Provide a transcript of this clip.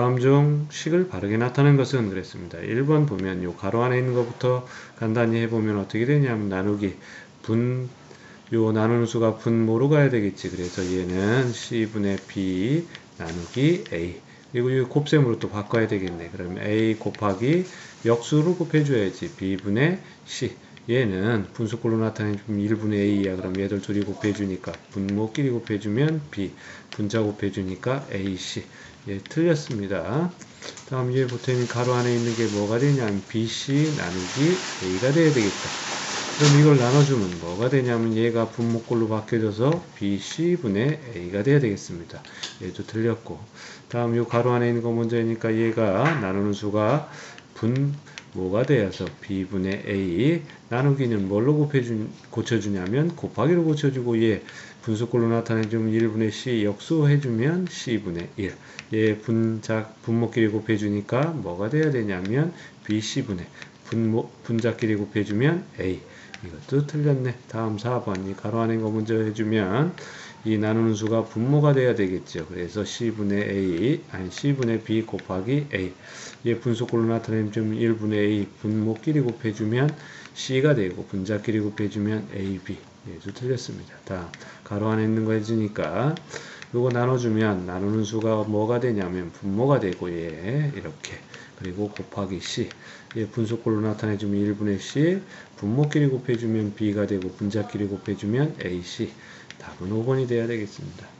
다음 중 식을 바르게 나타낸 것은 그랬습니다. 1번 보면 요 가로 안에 있는 것부터 간단히 해보면 어떻게 되냐면 나누기 분 요 나누는 수가 분모로 가야 되겠지. 그래서 얘는 C분의 B 나누기 A 그리고 이 곱셈으로 또 바꿔야 되겠네. 그러면 A 곱하기 역수로 곱해줘야지. B분의 C 얘는 분수꼴로 나타내면 1분의 A야. 그럼 얘들 둘이 곱해주니까 분모끼리 곱해주면 B 분자 곱해주니까 AC 예, 틀렸습니다. 다음 얘 보태면 가로 안에 있는 게 뭐가 되냐면 BC 나누기 A가 돼야 되겠다. 그럼 이걸 나눠주면 뭐가 되냐면 얘가 분모꼴로 바뀌어져서 BC분의 A가 돼야 되겠습니다. 얘도 틀렸고 다음 요 가로 안에 있는 거 먼저니까 얘가 나누는 수가 분 모가 되어서 B분의 A 나누기는 뭘로 곱해주, 고쳐주냐면 곱하기로 고쳐주고 얘 분수꼴로 나타내주면 1분의 C 역수해주면 C분의 1. 얘 분자, 분모끼리 곱해주니까 뭐가 돼야 되냐면 BC분의 분모, 분자끼리 곱해주면 A. 이것도 틀렸네. 다음 4번 이 가로 안에 거 먼저 해주면 이 나누는 수가 분모가 돼야 되겠죠. 그래서 C분의 A 아니 C분의 B 곱하기 A 얘 분수꼴로 나타내면 좀 1분의 A 분모끼리 곱해주면 C가 되고 분자끼리 곱해주면 AB 얘도 틀렸습니다. 다음 가로 안에 있는 거 해주니까 요거 나눠주면 나누는 수가 뭐가 되냐면 분모가 되고 얘 이렇게. 그리고 곱하기 C. 얘 분수꼴로 나타내주면 1분의 C. 분모끼리 곱해주면 B가 되고 분자끼리 곱해주면 AC 답은 5번이 돼야 되겠습니다.